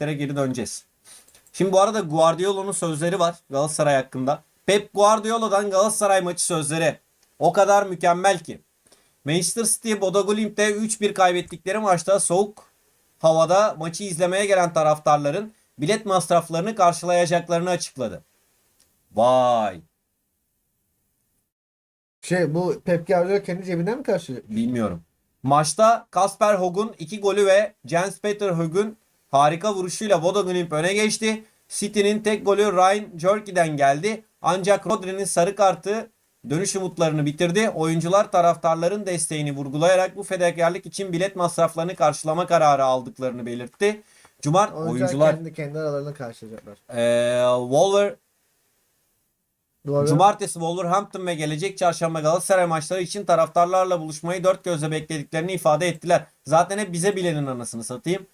hareketlere geri döneceğiz. Şimdi bu arada Guardiola'nın sözleri var Galatasaray hakkında. Pep Guardiola'dan Galatasaray maçı sözleri. O kadar mükemmel ki. Manchester City Bodo Glimt'te 3-1 kaybettikleri maçta soğuk havada maçı izlemeye gelen taraftarların bilet masraflarını karşılayacaklarını açıkladı. Vay. Şey bu Pep Guardiola kendi cebinden mi karşılıyor? Bilmiyorum. Maçta Kasper Hog'un 2 golü ve Jens Peter Hog'un harika vuruşuyla Bodo Glimt öne geçti. City'nin tek golü Ryan Jerky'den geldi. Ancak Rodri'nin sarı kartı dönüş umutlarını bitirdi. Oyuncular taraftarların desteğini vurgulayarak bu fedakarlık için bilet masraflarını karşılama kararı aldıklarını belirtti. Cumart Oyuncular, oyuncular kendi kendi aralarında karşılayacaklar. eee Wolver Doğru. Cumartesi Wolverhampton ve gelecek çarşamba Galatasaray maçları için taraftarlarla buluşmayı dört gözle beklediklerini ifade ettiler. Zaten hep bize bilenin anasını satayım.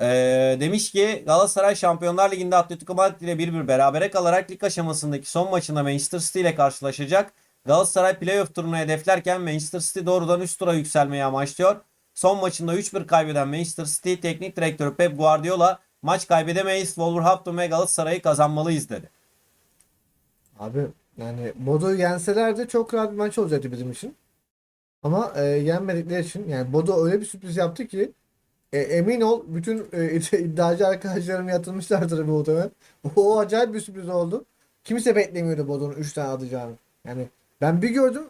Ee, demiş ki Galatasaray Şampiyonlar Ligi'nde Atletico Madrid ile 1-1 berabere kalarak lig aşamasındaki son maçında Manchester City ile karşılaşacak. Galatasaray playoff turunu hedeflerken Manchester City doğrudan üst tura yükselmeyi amaçlıyor. Son maçında 3-1 kaybeden Manchester City teknik direktörü Pep Guardiola maç kaybedemeyiz Wolverhampton ve Galatasaray'ı kazanmalıyız dedi. Abi yani Bodo'yu yenseler de çok rahat bir maç olacaktı bizim için. Ama e, yenmedikleri için yani Bodo öyle bir sürpriz yaptı ki e, emin ol bütün e, iddiacı arkadaşlarım yatırmışlardır bu muhtemelen. O acayip bir sürpriz oldu. Kimse beklemiyordu Bodo'nun 3 tane atacağını. Yani ben bir gördüm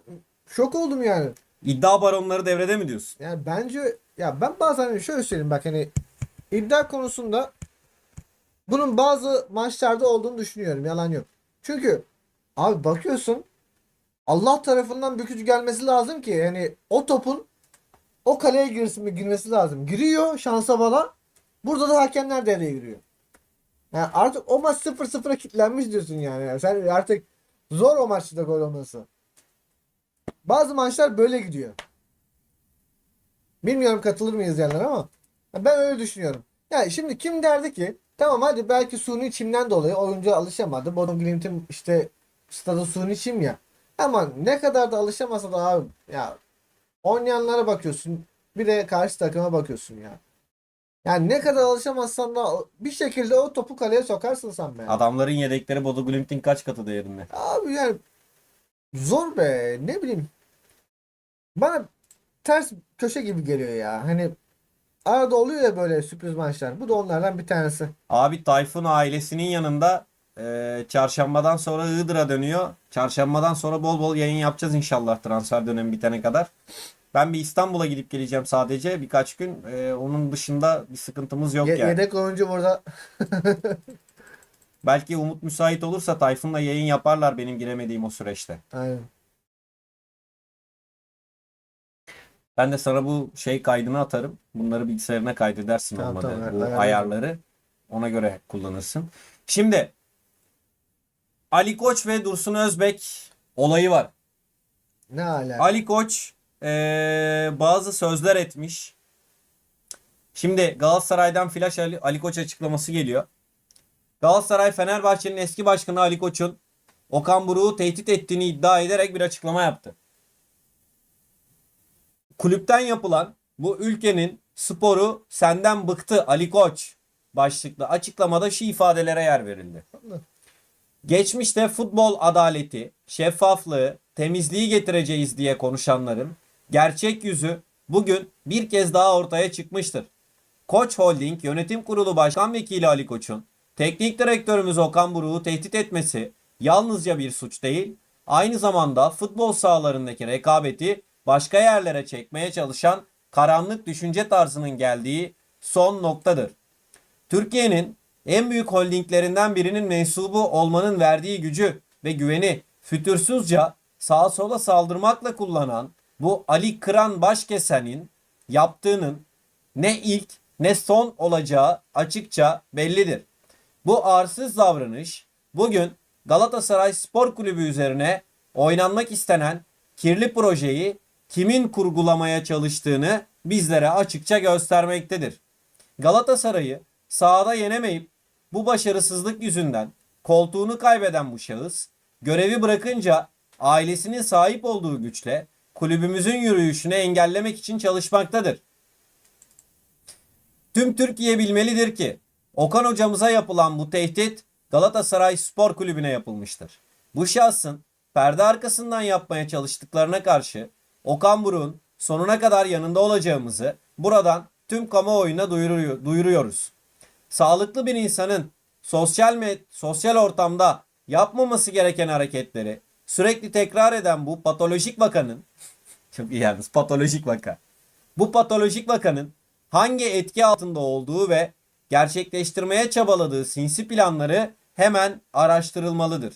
şok oldum yani. İddia baronları devrede mi diyorsun? Yani bence ya ben bazen şöyle söyleyeyim bak hani iddia konusunda bunun bazı maçlarda olduğunu düşünüyorum. Yalan yok. Çünkü abi bakıyorsun Allah tarafından güç gelmesi lazım ki yani o topun o kaleye girsin, girmesi lazım. Giriyor şansa bala. Burada da hakemler devreye giriyor. Yani artık o maç 0-0'a kilitlenmiş diyorsun yani. Yani Sen artık zor o maçta gol olması. Bazı maçlar böyle gidiyor. Bilmiyorum katılır mı izleyenler ama ben öyle düşünüyorum. Yani şimdi kim derdi ki tamam hadi belki suni çimden dolayı oyuncu alışamadı. Bodo Glimt'in işte stadı suni çim ya. Ama ne kadar da alışamasa da abi ya oynayanlara bakıyorsun. Bir de karşı takıma bakıyorsun ya. Yani ne kadar alışamazsan da bir şekilde o topu kaleye sokarsın sen be. Adamların yedekleri Bodo Glimt'in kaç katı değerinde? Abi yani zor be ne bileyim. Bana ters köşe gibi geliyor ya. Hani arada oluyor ya böyle sürpriz maçlar. Bu da onlardan bir tanesi. Abi Tayfun ailesinin yanında e, çarşambadan sonra Iğdır'a dönüyor. Çarşambadan sonra bol bol yayın yapacağız inşallah transfer dönemi bitene kadar. Ben bir İstanbul'a gidip geleceğim sadece birkaç gün. E, onun dışında bir sıkıntımız yok Ye- yani. Yedek oyuncu burada. Belki Umut müsait olursa Tayfun'la yayın yaparlar benim giremediğim o süreçte. Aynen. Ben de sana bu şey kaydını atarım. Bunları bilgisayarına kaydedersin Tamam, olmadı. tamam, bu ayarlarım. ayarları. Ona göre kullanırsın. Şimdi Ali Koç ve Dursun Özbek olayı var. Ne ala. Ali Koç eee, bazı sözler etmiş. Şimdi Galatasaray'dan flash Ali, Ali Koç açıklaması geliyor. Galatasaray Fenerbahçe'nin eski başkanı Ali Koç'un Okan Buruk'u tehdit ettiğini iddia ederek bir açıklama yaptı. Kulüpten yapılan bu ülkenin sporu senden bıktı Ali Koç başlıklı açıklamada şu ifadelere yer verildi. Geçmişte futbol adaleti, şeffaflığı, temizliği getireceğiz diye konuşanların gerçek yüzü bugün bir kez daha ortaya çıkmıştır. Koç Holding Yönetim Kurulu Başkan Vekili Ali Koç'un teknik direktörümüz Okan Buruk'u tehdit etmesi yalnızca bir suç değil, aynı zamanda futbol sahalarındaki rekabeti başka yerlere çekmeye çalışan karanlık düşünce tarzının geldiği son noktadır. Türkiye'nin en büyük holdinglerinden birinin mensubu olmanın verdiği gücü ve güveni fütursuzca sağa sola saldırmakla kullanan bu Ali Kıran Başkesen'in yaptığının ne ilk ne son olacağı açıkça bellidir. Bu arsız davranış bugün Galatasaray Spor Kulübü üzerine oynanmak istenen kirli projeyi kimin kurgulamaya çalıştığını bizlere açıkça göstermektedir. Galatasaray'ı sahada yenemeyip bu başarısızlık yüzünden koltuğunu kaybeden bu şahıs görevi bırakınca ailesinin sahip olduğu güçle kulübümüzün yürüyüşünü engellemek için çalışmaktadır. Tüm Türkiye bilmelidir ki Okan hocamıza yapılan bu tehdit Galatasaray Spor Kulübü'ne yapılmıştır. Bu şahsın perde arkasından yapmaya çalıştıklarına karşı Okan Buruk'un sonuna kadar yanında olacağımızı buradan tüm kamuoyuna duyuruyor, duyuruyoruz. Sağlıklı bir insanın sosyal med sosyal ortamda yapmaması gereken hareketleri sürekli tekrar eden bu patolojik vakanın çok iyi yalnız patolojik vaka. Bu patolojik vakanın hangi etki altında olduğu ve gerçekleştirmeye çabaladığı sinsi planları hemen araştırılmalıdır.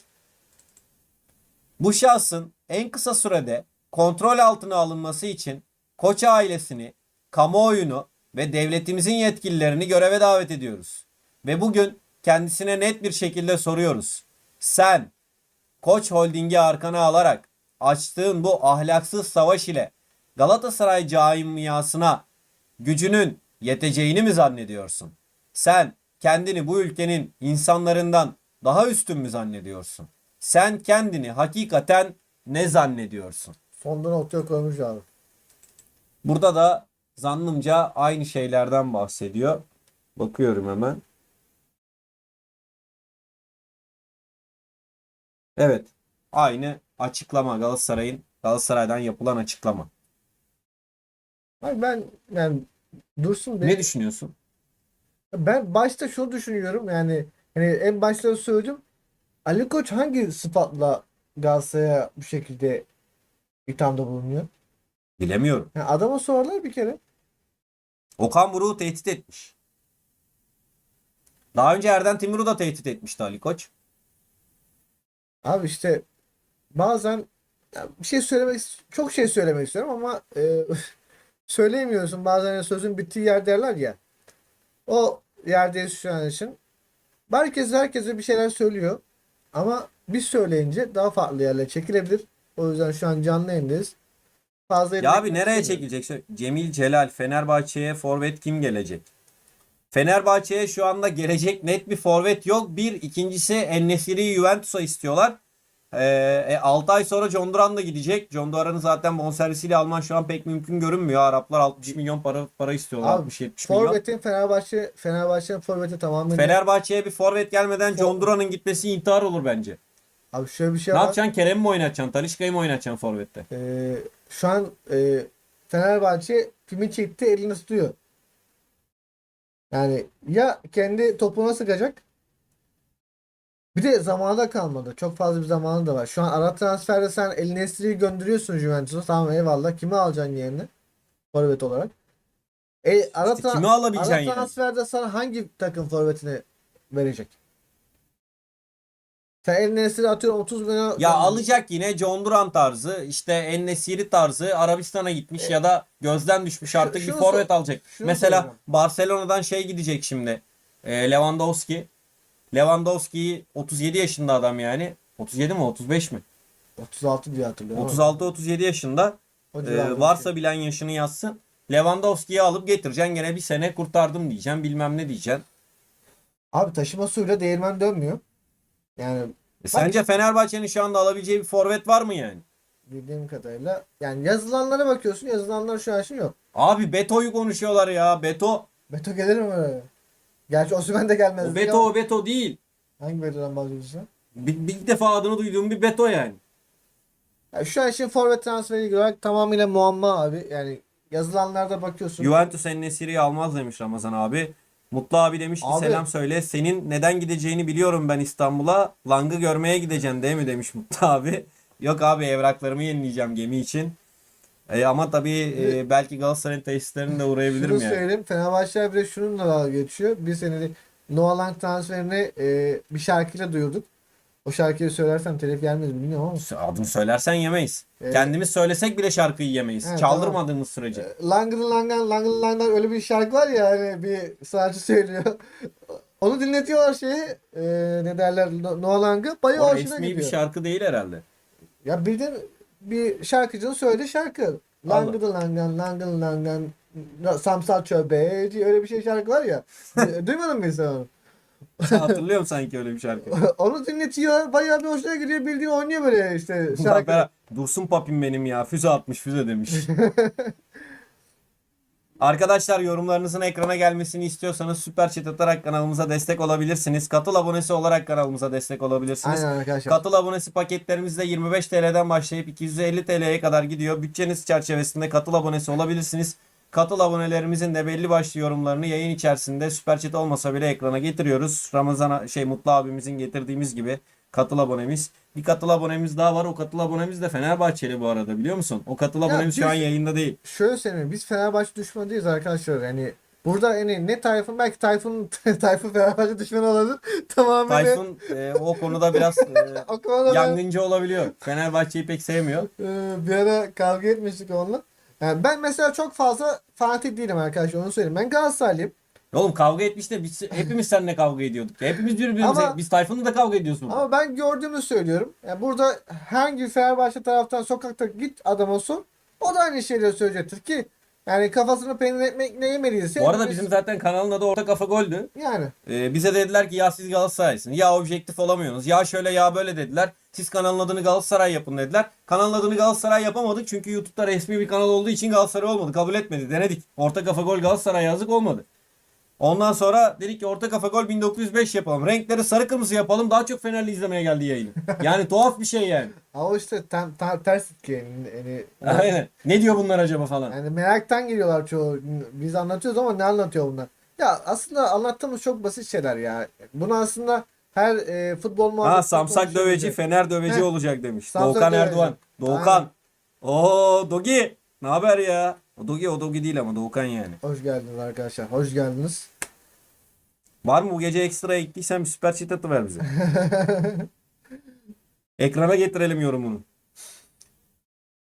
Bu şahsın en kısa sürede kontrol altına alınması için Koç ailesini, kamuoyunu ve devletimizin yetkililerini göreve davet ediyoruz. Ve bugün kendisine net bir şekilde soruyoruz. Sen Koç Holding'i arkana alarak açtığın bu ahlaksız savaş ile Galatasaray camiasına gücünün yeteceğini mi zannediyorsun? Sen kendini bu ülkenin insanlarından daha üstün mü zannediyorsun? Sen kendini hakikaten ne zannediyorsun? Sonda noktaya koymuş abi. Burada da zannımca aynı şeylerden bahsediyor. Bakıyorum hemen. Evet. Aynı açıklama Galatasaray'ın Galatasaray'dan yapılan açıklama. Abi ben yani Dursun Bey Ne düşünüyorsun? ben başta şunu düşünüyorum yani hani en başta söyledim Ali Koç hangi sıfatla Galatasaray'a bu şekilde ithamda bulunuyor? Bilemiyorum. Yani adama sorarlar bir kere. Okan Buruk'u tehdit etmiş. Daha önce Erden Timur'u da tehdit etmişti Ali Koç. Abi işte bazen ya bir şey söylemek çok şey söylemek istiyorum ama e, söyleyemiyorsun. Bazen sözün bittiği yer derler ya. O yerdeyiz şu an için. Herkes herkese bir şeyler söylüyor. Ama biz söyleyince daha farklı yerlere çekilebilir. O yüzden şu an canlı yayındayız. Fazla Ya abi nereye çekilecek? Cemil Celal Fenerbahçe'ye forvet kim gelecek? Fenerbahçe'ye şu anda gelecek net bir forvet yok. Bir, ikincisi Ennesiri'yi Juventus'a istiyorlar. Ee, 6 ay sonra John Duran da gidecek. John Duran'ı zaten bonservisiyle alman şu an pek mümkün görünmüyor. Araplar 60 milyon para para istiyorlar. Abi, 60-70 milyon. Forvet'in Fenerbahçe Fenerbahçe'nin forveti tamamen Fenerbahçe'ye bir forvet gelmeden John Duran'ın gitmesi intihar olur bence. Abi şöyle bir şey Ne var. yapacaksın? Kerem'i mi oynatacaksın? Talişka'yı mı oynatacaksın forvette? Ee, şu an e, Fenerbahçe filmi çekti elini tutuyor. Yani ya kendi topuna sıkacak bir de zamanı da kalmadı. Çok fazla bir zamanı da var. Şu an ara transferde sen El Nesri'yi gönderiyorsun Juventus'a. Tamam eyvallah. Kimi alacaksın yerine? Forvet olarak. E, ara, İşte kimi alabileceksin ara yani? transferde sana hangi takım forvetini verecek? Sen El Nesri'yi atıyorum 30 milyon Ya alacak yine John Duran tarzı, işte Ennesiri tarzı Arabistan'a gitmiş ya da gözden düşmüş artık bir şunu forvet sor- alacak. şunu Mesela soracağım. Barcelona'dan şey gidecek şimdi. E, Lewandowski. Lewandowski 37 yaşında adam yani. 37 mi 35 mi? 36 diye hatırlıyorum. ama. 36-37 yaşında. E, bir varsa şey. bilen yaşını yazsın. Lewandowski'yi alıp getireceksin gene bir sene kurtardım diyeceksin bilmem ne diyeceksin. Abi taşıma suyla değirmen dönmüyor. Yani E, sence Fenerbahçe'nin şu anda alabileceği bir forvet var mı yani? bildiğim kadarıyla yani yazılanlara bakıyorsun yazılanlar şu an için yok. Abi Beto'yu konuşuyorlar ya. Beto. Beto gelir mi? Gerçi Osimhen de gelmez. O Beto o Beto değil. Hangi Beto'dan bahsediyorsun? Bir, bir defa adını duyduğum bir Beto yani. Yani şu an için forvet transferi olarak tamamıyla muamma abi. Yani yazılanlarda bakıyorsun. Juventus Ennesiri'yi almaz demiş Ramazan abi. Mutlu abi demiş ki Abi- selam söyle. Senin neden gideceğini biliyorum ben İstanbul'a. Lang'ı görmeye gideceksin değil mi demiş Mutlu abi. Yok abi evraklarımı yenileyeceğim gemi için. E, ama tabii e, belki Galatasaray'ın tesislerine de uğrayabilirim Şunu yani. söyleyeyim. Fenerbahçe bir de şununla dalga geçiyor. Bir senede Noah Lang transferini e, bir şarkıyla duyurduk. O şarkıyı söylersem telif gelmez mi bilmiyorum ama. Adını söylersen yemeyiz. Evet. Kendimiz söylesek bile şarkıyı yemeyiz. Evet, Çaldırmadığımız sürece. E, Langın Langan Langın Langan öyle bir şarkı var ya hani bir sanatçı söylüyor. Onu dinletiyorlar şeyi e, ne derler No- Noah Lang'ı bayağı O hoşuna resmi bir gidiyor. şarkı değil herhalde. Ya bildiğin bir şarkıcının söylediği şarkı. Langıdı Langan Langın Langan Samsal Çöbe diye öyle bir şey şarkı var ya. Duymadın mı sen onu? Hatırlıyorum sanki öyle bir şarkı. Onu dinletiyor. Bayağı bir hoşuna gidiyor. Bildiğin oynuyor böyle işte şarkı. Berat, Dursun papim benim ya. Füze atmış füze demiş. Arkadaşlar yorumlarınızın ekrana gelmesini istiyorsanız süper chat atarak kanalımıza destek olabilirsiniz. Katıl abonesi olarak kanalımıza destek olabilirsiniz. Aynen arkadaşlar. Katıl abonesi paketlerimizde 25 TL'den başlayıp 250 TL'ye kadar gidiyor. Bütçeniz çerçevesinde katıl abonesi olabilirsiniz. Katıl abonelerimizin de belli başlı yorumlarını yayın içerisinde süper chat olmasa bile ekrana getiriyoruz. Ramazan şey Mutlu abimizin getirdiğimiz gibi katıl abonemiz. Bir katıl abonemiz daha var. O katıl abonemiz de Fenerbahçeli bu arada biliyor musun? O katıl abonemiz şu an biz- yayında değil. Şöyle söyleyeyim biz Fenerbahçe düşmanı değiliz arkadaşlar. Yani burada hani ne Tayfun belki Tayfun Tayfun Fenerbahçe düşmanı olabilir. Tamamen Tayfun e, o konuda biraz e, o konuda ben- yangıncı olabiliyor. Fenerbahçe'yi pek sevmiyor. Ee, bir ara kavga etmiştik onunla. Yani ben mesela çok fazla fanatik değilim arkadaşlar onu söyleyeyim. Ben Galatasaraylıyım. Oğlum kavga etmiş de biz hepimiz seninle kavga ediyorduk. Ya Hepimiz birbirimize Ama- biz Tayfun'la da kavga ediyoruz burada. Ama ben gördüğümü söylüyorum. Yani burada hangi Fenerbahçe taraftan sokakta git adama sor. O da aynı şeyleri söyleyecektir ki yani kafasını peynir ekmekle yemediyse Bu arada biz- bizim zaten kanalın adı Orta Kafa Gol'dü. yani Ee, bize dediler ki ya siz Galatasaraylısınız. Ya objektif olamıyorsunuz. Ya şöyle ya böyle dediler. Siz kanalın adını Galatasaray yapın dediler. Kanalın adını Galatasaray yapamadık. Çünkü YouTube'da resmi bir kanal olduğu için Galatasaray olmadı. Kabul etmedi. Denedik. Orta Kafa Gol Galatasaray yazdık olmadı. Ondan sonra dedik ki Orta Kafa Gol 1905 yapalım. Renkleri sarı kırmızı yapalım. Daha çok Fenerli izlemeye geldi yayını. Yani tuhaf bir şey yani. ama işte tam, tam ters ki yani, yani, Aynen. Ne diyor bunlar acaba falan. yani meraktan geliyorlar çoğu. Biz anlatıyoruz ama ne anlatıyor bunlar? Ya aslında anlattığımız çok basit şeyler ya. Bunu aslında her e, futbol Ha muhabbeti Samsak döveci, Fener döveci Heh. olacak demiş. Samsak Doğukan döveci. Erdoğan. Doğukan. Oo Dogi. Ne haber ya? O Dogi o Dogi değil ama Doğukan yani. Hoş geldiniz arkadaşlar. Hoş geldiniz. Var mı bu gece ekstra ekliysen bir süper chat atıver bize. Ekrana getirelim yorumunu.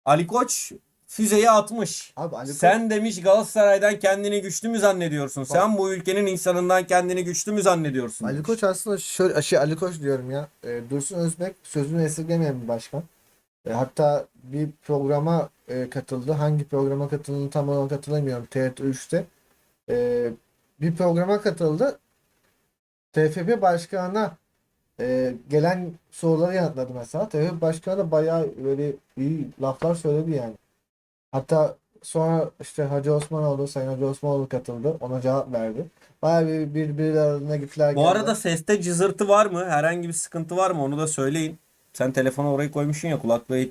Ali Koç füzeyi atmış. Abi Ali Koç- Sen demiş Galatasaray'dan kendini güçlü mü zannediyorsun? Sen bu ülkenin insanından kendini güçlü mü zannediyorsun? Ali demiş. Koç aslında şöyle şey Ali Koç diyorum ya. E, Dursun Özbek sözünü esirgemeyen bir başkan. E, hatta bir programa e, katıldı. Hangi programa katıldığını tam olarak hatırlamıyorum. TRT3'te. E, bir programa katıldı. TFF başkanına e, gelen soruları yanıtladı mesela. TFF başkanı da bayağı böyle iyi laflar söyledi yani. Hatta sonra işte Hacı Osmanoğlu, Sayın Hacı Osmanoğlu katıldı. Ona cevap verdi. Bayağı bir birbirlerine gittiler Bu geldiler. arada seste cızırtı var mı? Herhangi bir sıkıntı var mı? Onu da söyleyin. Sen telefonu oraya koymuşsun ya kulaklığı etki